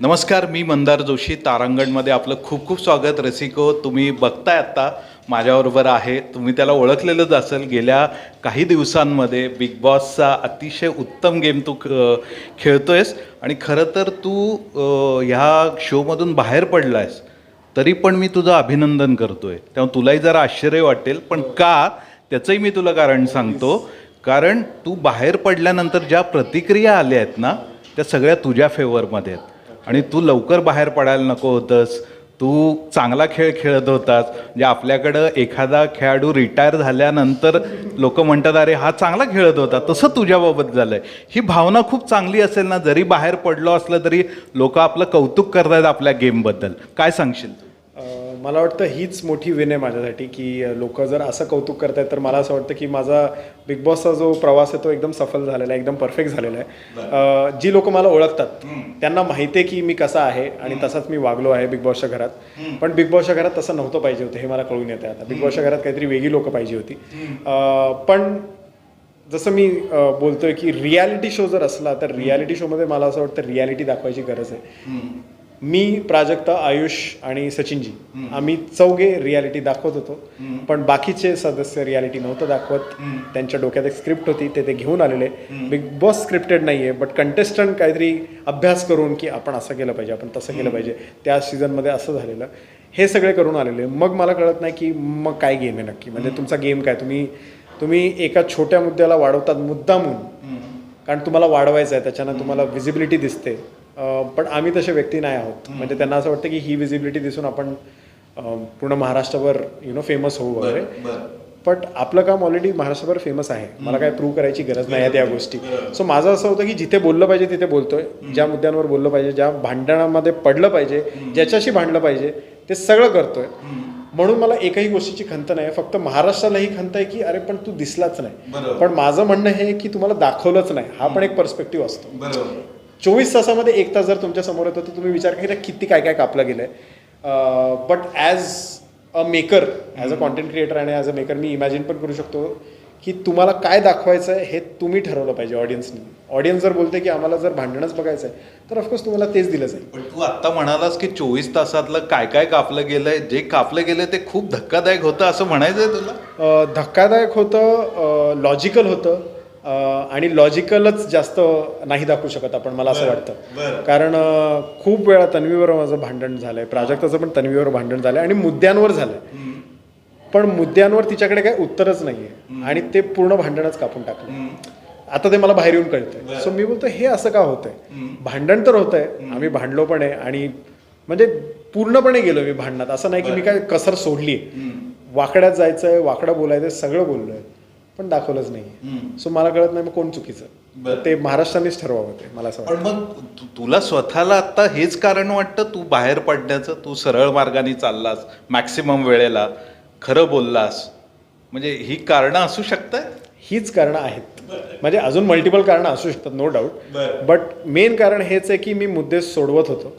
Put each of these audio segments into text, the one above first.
नमस्कार मी मंदार जोशी तारांगणमध्ये आपलं खूप खूप स्वागत. रसिको तुम्ही बघताय आत्ता माझ्याबरोबर आहे. तुम्ही त्याला ओळखलेलंच असेल. गेल्या काही दिवसांमध्ये बिग बॉसचा अतिशय उत्तम गेम तू ख- आहेस आणि खरं तर तू ह्या शोमधून बाहेर पडला आहेस तरी पण मी तुझं अभिनंदन करतोय. तेव्हा तुलाही जरा आश्चर्य वाटेल. पण का? त्याचंही मी तुला कारण सांगतो. कारण तू बाहेर पडल्यानंतर ज्या प्रतिक्रिया आल्या आहेत ना त्या सगळ्या तुझ्या फेवरमध्ये आहेत. आणि तू लवकर बाहेर पडायला नको होतंस. तू चांगला खेळ खेळत होतास. म्हणजे आपल्याकडं एखादा खेळाडू रिटायर झाल्यानंतर लोक म्हणतात अरे हा चांगला खेळत होता. तसं तुझ्याबाबत झालं आहे ही भावना खूप चांगली असेल ना जरी बाहेर पडलो असलं तरी लोक आपलं कौतुक करतायत आपल्या गेमबद्दल. काय सांगशील मला वाटतं हीच मोठी विन आहे माझ्यासाठी की लोक जर असं कौतुक करतायत तर मला असं वाटतं की माझा बिग बॉसचा जो प्रवास आहे तो एकदम सफल झालेला आहे एकदम परफेक्ट झालेला आहे. जी लोक मला ओळखतात त्यांना माहिती आहे की मी कसा आहे आणि तसाच मी वागलो आहे बिग बॉसच्या घरात. पण बिग बॉसच्या घरात तसं नव्हतं पाहिजे होतं हे मला कळून येतं आता. बिग बॉसच्या घरात काहीतरी वेगळी लोक पाहिजे होती. पण जसं मी बोलतोय की रियालिटी शो जर असला तर रियालिटी शोमध्ये मला असं वाटतं रियालिटी दाखवायची गरज आहे. मी प्राजक्ता आयुष आणि सचिनजी. आम्ही चौघे रियालिटी दाखवत होतो. पण बाकीचे सदस्य रियालिटी नव्हतं दाखवत. त्यांच्या डोक्यात एक स्क्रिप्ट होती ते ते घेऊन आलेले. बिग बॉस स्क्रिप्टेड नाही आहे बट कंटेस्टंट काहीतरी अभ्यास करून की आपण असं केलं पाहिजे आपण तसं केलं पाहिजे. त्या सीझनमध्ये असं झालेलं. हे सगळे करून आलेले. मग मला कळत नाही की मग काय गेम आहे नक्की. म्हणजे तुमचा गेम काय? तुम्ही तुम्ही एका छोट्या मुद्द्याला वाढवतात मुद्दामून. कारण तुम्हाला वाढवायचं आहे त्याच्यानं तुम्हाला विजिबिलिटी दिसते. पण आम्ही तसे व्यक्ती नाही आहोत. म्हणजे त्यांना असं वाटतं की ही विजिबिलिटी दिसून आपण पूर्ण महाराष्ट्रभर यु नो फेमस होऊ वगैरे. बट आपलं काम ऑलरेडी महाराष्ट्रभर फेमस आहे. मला काय प्रूव्ह करायची गरज नाही आहे त्या गोष्टी. सो माझं असं होतं की जिथे बोललं पाहिजे तिथे बोलतोय. ज्या मुद्द्यांवर बोललं पाहिजे ज्या भांडणामध्ये पडलं पाहिजे ज्याच्याशी भांडलं पाहिजे ते सगळं करतोय. म्हणून मला एकही गोष्टीची खंत नाही फक्त महाराष्ट्राला ही खंत आहे की अरे पण तू दिसलाच नाही. पण माझं म्हणणं हे की तुम्हाला दाखवलंच नाही. हा पण एक पर्स्पेक्टिव्ह असतो. चोवीस तासामध्ये एक तास जर तुमच्यासमोर येतो तर तुम्ही विचार करा किती काय काय कापलं गेलंय. But as a maker as a content creator आणि ॲज अ मेकर मी इमॅजिन पण करू शकतो की तुम्हाला काय दाखवायचं आहे हे तुम्ही ठरवलं पाहिजे ऑडियन्सनी ऑडियन्स जर बोलते की आम्हाला जर भांडणच बघायचं आहे तर ऑफकोर्स तुम्हाला तेच दिलं जाईल. पण तू आत्ता म्हणालास की चोवीस तासातलं काय काय कापलं गेलंय जे कापलं गेलंय ते खूप धक्कादायक होतं असं म्हणायचंय तुला? अ, धक्कादायक होतं लॉजिकल होतं. आणि लॉजिकलच जास्त नाही दाखवू शकत आपण मला असं वाटतं. कारण खूप वेळा तन्वीवर माझं भांडण झालंय. प्राजक्ताचं पण तन्वीवर भांडण झालंय आणि मुद्द्यांवर झालंय. पण मुद्द्यांवर तिच्याकडे काही उत्तरच नाहीये. आणि ते पूर्ण भांडणच कापून टाकलं आता ते मला बाहेर येऊन कळतंय. सो मी बोलतो हे असं का होतंय? भांडण तर होतंय. आम्ही भांडलो पण आहे आणि म्हणजे पूर्णपणे गेलो मी भांडणात. असं नाही की मी काय कसर सोडली वाकड्यात जायचंय वाकडं बोलायचं सगळं बोललोय. पण दाखवलंच नाही सो मला कळत नाही मग कोण चुकीचं. ते महाराष्ट्रानेच ठरवावं ते मला असं पण मग तुला स्वतःला आता हेच कारण वाटतं? तू बाहेर पडण्याचं तू सरळ मार्गाने चाललास मॅक्सिमम वेळेला खरं बोललास. म्हणजे ही कारणं असू शकतात? हीच कारणं आहेत. म्हणजे अजून मल्टिपल कारणं असू शकतात नो डाऊट बट मेन कारण हेच आहे की मी मुद्दे सोडवत होतो.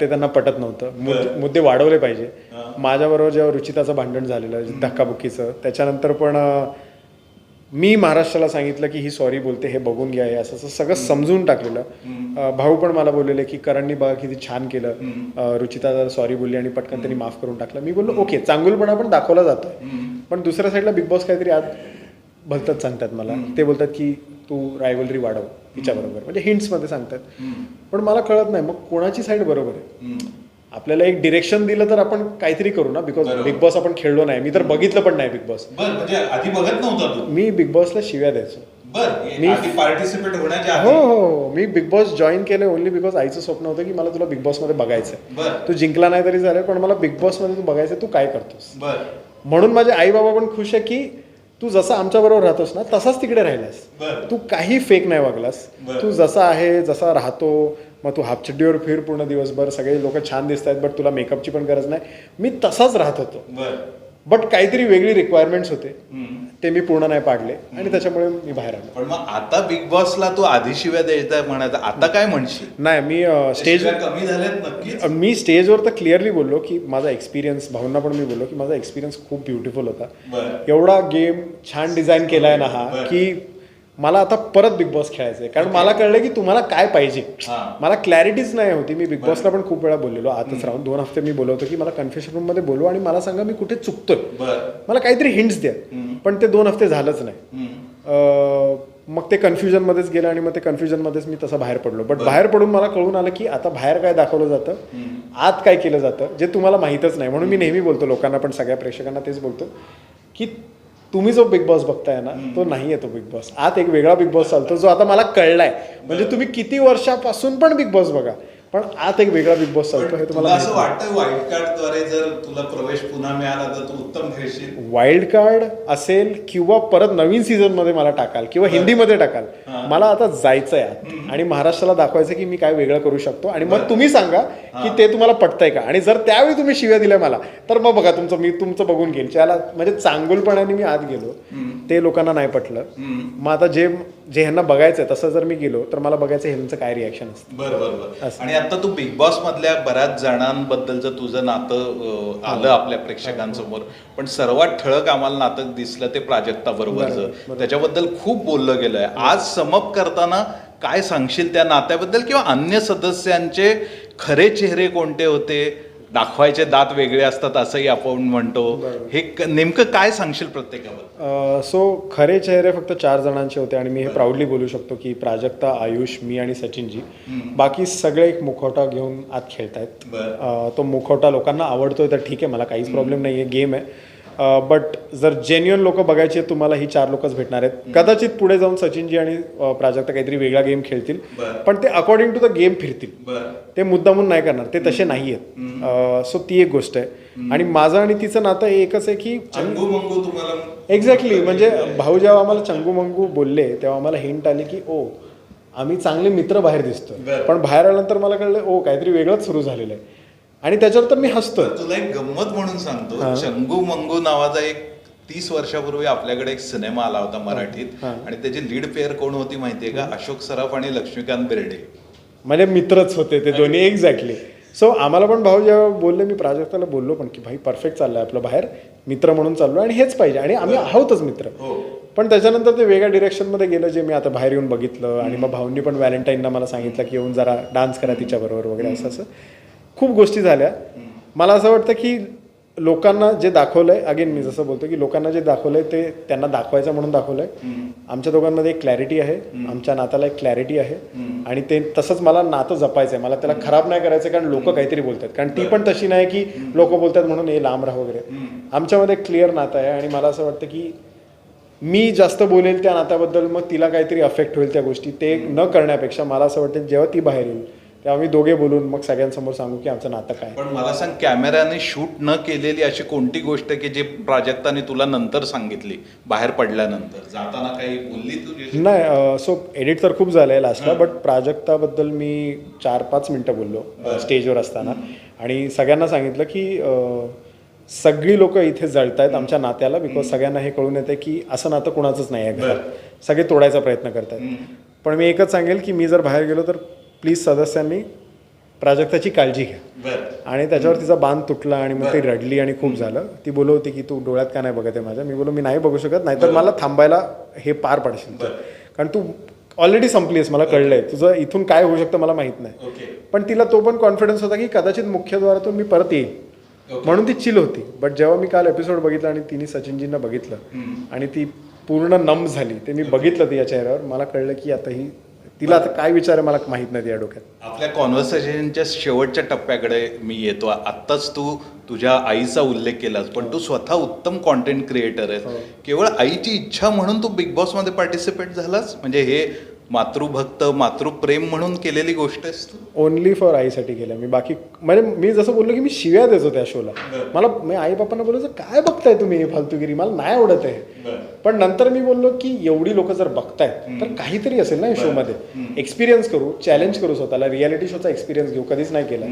ते त्यांना पटत नव्हतं. मुद्दे वाढवले पाहिजे. माझ्याबरोबर जेव्हा रुचिताचं भांडण झालेलं धक्काबुक्कीचं त्याच्यानंतर पण मी महाराष्ट्राला सांगितलं की ही सॉरी बोलते हे बघून घ्या हे असं असं सगळं समजून टाकलेलं. भाऊ पण मला बोललेले की करणनी बघा किती छान केलं. रुचिता सॉरी बोलली आणि पटकन त्यांनी माफ करून टाकलं. मी बोललो ओके चांगुलपणा पण दाखवला जातोय. पण दुसऱ्या साईडला बिग बॉस काहीतरी आज भलतच सांगतात मला. ते बोलतात की तू रायवलरी वाढव. हिच्याबरोबर. म्हणजे hints मध्ये सांगतात. पण मला कळत नाही मग कोणाची साईड बरोबर आहे? आपल्याला एक डिरेक्शन दिलं तर आपण काहीतरी करू ना? बिकॉज बिग बॉस आपण खेळलो नाही. मी तर बघितलं पण नाही बिग बॉस बर म्हणजे आधी बघत नव्हता तू? मी बिग बॉसला शिव्या द्यायचो. बर मी- पार्टिसिपेट होण्याच्या हो हो हो. मी बिग बॉस जॉईन केलं ओनली बिकॉज आईचं स्वप्न होतं की मला तुला बिग बॉसमध्ये बघायचं बर. तू जिंकला नाही तरी चालेल पण मला बिग बॉसमध्ये तू बघायचं तू काय करतोस? बर. म्हणून माझे आई बाबा पण खुश आहे की तू जसा आमच्या बरोबर राहतोस ना तसाच तिकडे राहिलास. तू काही फेक नाही वागलास. तू जसा आहे जसा राहतो मग तू हाफचड्डीवर फिर पूर्ण दिवसभर सगळे लोक छान दिसत आहेत बट तुला मेकअपची पण गरज नाही. मी तसाच राहत होतो. बट काहीतरी वेगळी रिक्वायरमेंट्स होते. ते मी पूर्ण नाही पाडले आणि त्याच्यामुळे मी बाहेर आलो. पण मग आता बिग बॉसला तू आधी शिव्या द्यायचा म्हणायचं आता काय म्हणशील? नाही मी स्टेज कमी झाल्यात मी स्टेजवर तर क्लिअरली बोललो की माझा एक्सपिरियन्स भावना पण मी बोललो की माझा एक्सपिरियन्स खूप ब्युटिफुल होता. एवढा गेम छान डिझाईन केलाय ना हा. की मला आता परत बिग बॉस खेळायचं आहे कारण मला कळलं की तुम्हाला काय पाहिजे. मला क्लॅरिटीच नाही होती. मी बिग बॉसला पण खूप वेळा बोललेलो. आतच राहून दोन हफ्ते मी बोलवतो की मला कन्फ्युशन रूममध्ये बोलू आणि मला सांगा मी कुठे चुकतोय. मला काहीतरी हिंट्स द्या. पण ते दोन हफ्ते झालंच नाही. मग ते कन्फ्युजनमध्येच गेलं आणि मग ते कन्फ्युजनमध्येच मी तसं बाहेर पडलो. बट बाहेर पडून मला कळून आलं की आता बाहेर काय दाखवलं जातं? आत काय केलं जातं? जे तुम्हाला माहीतच नाही. म्हणून मी नेहमी बोलतो लोकांना पण सगळ्या प्रेक्षकांना तेच बोलतो की तुम्ही जो बिग बॉस बघताय ना तो नाही आहे तो बिग बॉस आत एक वेगळा बिग बॉस चालतो जो आता मला कळलाय. म्हणजे तुम्ही किती वर्षापासून पण बिग बॉस बघा. पण आत एक वेगळा बिग बॉस चालतो हे तुम्हाला असं वाटतं वाईल्ड कार्डद्वारे जर तुला प्रवेश पुन्हा मिळाला तर तू उत्तम खेळशील? वाईल्ड कार्ड असेल किंवा परत नवीन सीझनमध्ये मला टाकाल किंवा हिंदीमध्ये टाकाल मला आता जायचंय आत. आणि महाराष्ट्राला दाखवायचं की मी काय वेगळं करू शकतो. आणि मग तुम्ही सांगा की ते तुम्हाला पटतंय का? आणि जर त्यावेळी तुम्ही शिव्या दिल्या मला तर मग बघा तुमचं मी तुमचं बघून घेईल त्याला म्हणजे चांगुलपणाने मी आत गेलो ते लोकांना नाही पटलं. मग आता जे जे ह्यांना बघायचंय तसं जर मी गेलो तर मला बघायचं ह्यांचं काय रिॲक्शन असतं. बर बर बर. आणि आता तू बिग बॉस मधल्या बऱ्याच जणांबद्दलचं तुझं नातं अं, आलं आपल्या प्रेक्षकांसमोर पण सर्वात ठळक आम्हाला नातं दिसलं ते प्राजक्ता बरोबरचं त्याच्याबद्दल खूप बोललं गेलंय. आज समप करताना काय सांगशील त्या नात्याबद्दल किंवा अन्य सदस्यांचे खरे चेहरे कोणते होते? दाखवायचे दात वेगळे असतात असंही आपण म्हणतो. हे नेमकं काय सांगशील प्रत्येकाबद्दल? सो खरे चेहरे फक्त चार जणांचे होते आणि मी हे प्राऊडली बोलू शकतो की प्राजक्ता आयुष मी आणि सचिनजी. बाकी सगळे एक मुखवटा घेऊन आत खेळतायत. तो मुखवटा लोकांना आवडतोय तर ठीक आहे मला काहीच प्रॉब्लेम नाही आहे गेम आहे. बट जर जेन्युअन लोक बघायची तुम्हाला ही चार लोकच भेटणार आहेत. कदाचित पुढे जाऊन सचिनजी आणि प्राजक्ता काहीतरी वेगळा गेम खेळतील. पण ते अकॉर्डिंग टू द गेम फिरतील. ते मुद्दामून नाही करणार. ते तसे नाही आहेत. सो ती एक गोष्ट आहे. आणि माझं आणि तिचं नातं एकच आहे की चंगू मंगू तुम्हाला एक्झॅक्टली म्हणजे भाऊ जेव्हा आम्हाला चंगू मंगू बोलले तेव्हा आम्हाला हिंट आली की ओ आम्ही चांगले मित्र बाहेर दिसतोय. बरं. पण बाहेर आल्यानंतर मला कळलं ओ काहीतरी वेगळंच सुरू झालेलं आहे. आणि त्याच्यावर तर मी हसतोय. तुला एक गंमत म्हणून सांगतो चंगू मंगू नावाचा एक तीस वर्षापूर्वी आपल्याकडे एक सिनेमा आला होता मराठीत. आणि त्याची लीड पेअर कोण होती माहितीये का? अशोक सराफ आणि लक्ष्मीकांत बेर्डे. म्हणजे मित्रच होते ते दोन्ही एक्झॅक्टली सो आम्हाला पण भाऊ जेव्हा बोलले मी प्राजक्ताला बोललो पण की भाई परफेक्ट चाललंय आपलं बाहेर. मित्र म्हणून चाललो आणि हेच पाहिजे. आणि आम्ही आहोतच मित्र. हो. पण त्याच्यानंतर ते वेगळ्या डिरेक्शनमध्ये गेलं जे मी आता बाहेर येऊन बघितलं. आणि मग भाऊंनी पण व्हॅलेंटाईनला मला सांगितलं की येऊन जरा डान्स करा तिच्याबरोबर वगैरे असं असं. खूप गोष्टी झाल्या. मला असं वाटतं की लोकांना जे दाखवलंय अगेन मी जसं बोलतो की लोकांना जे दाखवलंय ते त्यांना दाखवायचं म्हणून दाखवलंय. आमच्या दोघांमध्ये एक क्लॅरिटी आहे. आमच्या नात्याला एक क्लॅरिटी आहे. आणि ते तसंच मला नातं जपायचं आहे मला त्याला खराब नाही करायचं कारण लोक काहीतरी बोलतात. कारण ती पण तशी नाही की लोक बोलतात म्हणून हे लांब राहा वगैरे. आमच्यामध्ये क्लिअर नातं आहे. आणि मला असं वाटतं की मी जास्त बोलेल त्या नात्याबद्दल मग तिला काहीतरी अफेक्ट होईल त्या गोष्टी. ते न करण्यापेक्षा मला असं वाटतं जेव्हा ती बाहेर येईल तेव्हा आम्ही दोघे बोलून मग सगळ्यांसमोर सांगू की आमचं नातं काय. आहे. पण मला सांग कॅमेऱ्याने शूट न केलेली अशी कोणती गोष्ट की जे प्राजक्ताने तुला नंतर सांगितली बाहेर पडल्यानंतर? जाताना काही बोलली तुझी नाही सो एडिट तर खूप झालंय लास्टला बट प्राजक्ताबद्दल मी चार पाच मिनटं बोललो स्टेजवर असताना. आणि सगळ्यांना सांगितलं की सगळी लोक इथे जळतायत आमच्या नात्याला बिकॉज सगळ्यांना हे कळून येते की असं नातं कुणाचंच नाही आहे घरात. सगळे तोडायचा प्रयत्न करतायत. पण मी एकच सांगेल की मी जर बाहेर गेलो तर प्लीज सदस्यांनी प्राजक्ताची काळजी घ्या. आणि त्याच्यावर तिचा बांध तुटला आणि मग ती रडली आणि खूप झालं. ती बोलत होती की तू डोळ्यात का नाही बघत आहे माझ्या? मी बोलो मी नाही बघू शकत नाहीतर मला थांबायला हे पार पडशील. कारण तू ऑलरेडी संपलीस मला कळलंय. तुझं इथून काय होऊ शकतं मला माहीत नाही. पण तिला तो पण कॉन्फिडन्स होता की कदाचित मुख्यद्वारातून मी परत येईल म्हणून ती चिल होती. बट जेव्हा मी काल एपिसोड बघितला आणि तिने सचिनजींना बघितलं आणि ती पूर्ण नम झाली ते मी बघितलं तिच्या चेहऱ्यावर मला कळलं की आता ही तिला आता काय विचार आहे मला माहीत नाही या डोक्यात. आपल्या कॉन्व्हर्सेशनच्या शेवटच्या टप्प्याकडे मी येतो. आत्ताच तू तुझ्या आईचा उल्लेख केलास पण तू स्वतः उत्तम कॉन्टेंट क्रिएटर आहेस. केवळ आईची इच्छा म्हणून तू बिग बॉसमध्ये पार्टिसिपेट झालास? म्हणजे हे मातृभक्त मातृप्रेम म्हणून केलेली गोष्ट आहेस तू ओनली फॉर आईसाठी केलं मी बाकी म्हणजे मी जसं बोललो की मी शिव्या देतो त्या शोला मला मी आई बापांना बोलायचं काय बघताय तुम्ही हे फालतूगिरी? मला नाही आवडत आहे. पण नंतर मी बोललो की एवढी लोक जर बघतायत तर काहीतरी असेल ना या शोमध्ये एक्सपिरियन्स करू चॅलेंज करू स्वतःला. रियालिटी शोचा एक्सपिरियन्स घेऊ. कधीच नाही केला.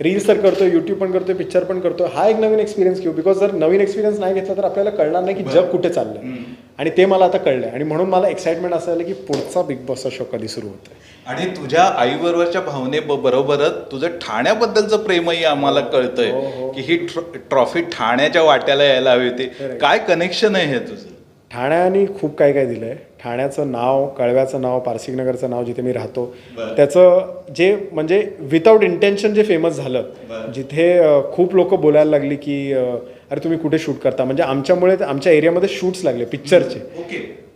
रील्स तर करतोय युट्यूब पण करतोय पिक्चर पण करतोय. हा एक नवीन एक्सपिरियन्स घेऊ. बिकॉज जर नवीन एक्सपिरियन्स नाही घेतला तर आपल्याला कळणार नाही की जग कुठे चाललंय. आणि ते मला आता कळलंय. आणि म्हणून मला एक्साइटमेंट असायला की पुढचा बिग बॉसचा शो कधी सुरू होतोय. आणि तुझ्या आईबरोबरच्या भावने बरोबरच तुझं ठाण्याबद्दलचं प्रेमही आम्हाला कळतंय की ही ट्र- ट्रॉफी ठाण्याच्या वाट्याला यायला हवी होती. काय कनेक्शन आहे हे तुझं? ठाण्याने खूप काय काय दिलंय. ठाण्याचं नाव कळव्याचं नाव पारसिकनगरचं नाव जिथे मी राहतो त्याचं जे म्हणजे विदाऊट इंटेन्शन जे फेमस झालं जिथे खूप लोक बोलायला लागली की अरे तुम्ही कुठे शूट करता? म्हणजे आमच्यामुळे आमच्या एरियामध्ये शूट्स लागले पिक्चरचे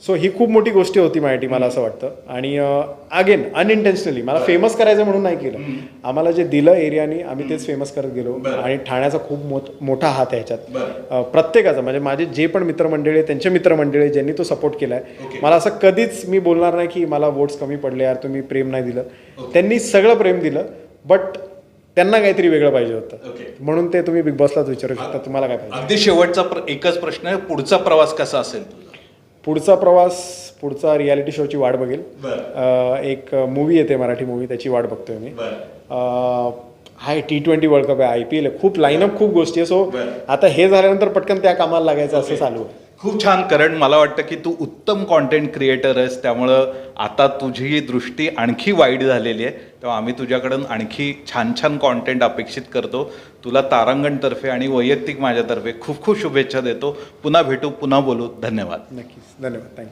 सो ही खूप मोठी गोष्टी होती माझ्यासाठी मला असं वाटतं. आणि अगेन अनइंटेन्शनली मला फेमस करायचं म्हणून नाही केलं. आम्हाला जे दिलं एरियानी आम्ही तेच फेमस करत गेलो. आणि ठाण्याचा खूप मोठ मोठा हात आहे ह्याच्यात प्रत्येकाचा म्हणजे माझे जे पण मित्रमंडळी आहे त्यांचे मित्रमंडळी आहे, ज्यांनी तो सपोर्ट केलाय. मला असं कधीच मी बोलणार नाही की मला वोट्स कमी पडले यार तुम्ही प्रेम नाही दिलं. त्यांनी सगळं प्रेम दिलं बट त्यांना काहीतरी वेगळं पाहिजे होतं. म्हणून ते तुम्ही बिग बॉसलाच विचारू शकता. तुम्हाला काय पाहिजे? अगदी शेवटचा एकच प्रश्न आहे पुढचा प्रवास कसा असेल पुढचा प्रवास पुढचा रियालिटी शोची वाट बघेल. एक मूवी येते मराठी मूवी त्याची वाट बघतोय मी. हाय टी ट्वेंटी वर्ल्ड कप आहे आय पी एल आहे. खूप लाईनअप खूप गोष्टी आहे. सो आता हे झाल्यानंतर पटकन त्या कामाला लागायचं असं चालू आहे. खूप छान कारण मला वाटतं की तू उत्तम कॉन्टेंट क्रिएटर आहेस त्यामुळं आता तुझी दृष्टी आणखी वाईट झालेली आहे. तेव्हा आम्ही तुझ्याकडून आणखी छान छान कॉन्टेंट अपेक्षित करतो. तुला तारांगणतर्फे आणि वैयक्तिक माझ्यातर्फे खूप खूप शुभेच्छा देतो. पुन्हा भेटू पुन्हा बोलू. धन्यवाद. नक्कीच. धन्यवाद. थँक्यू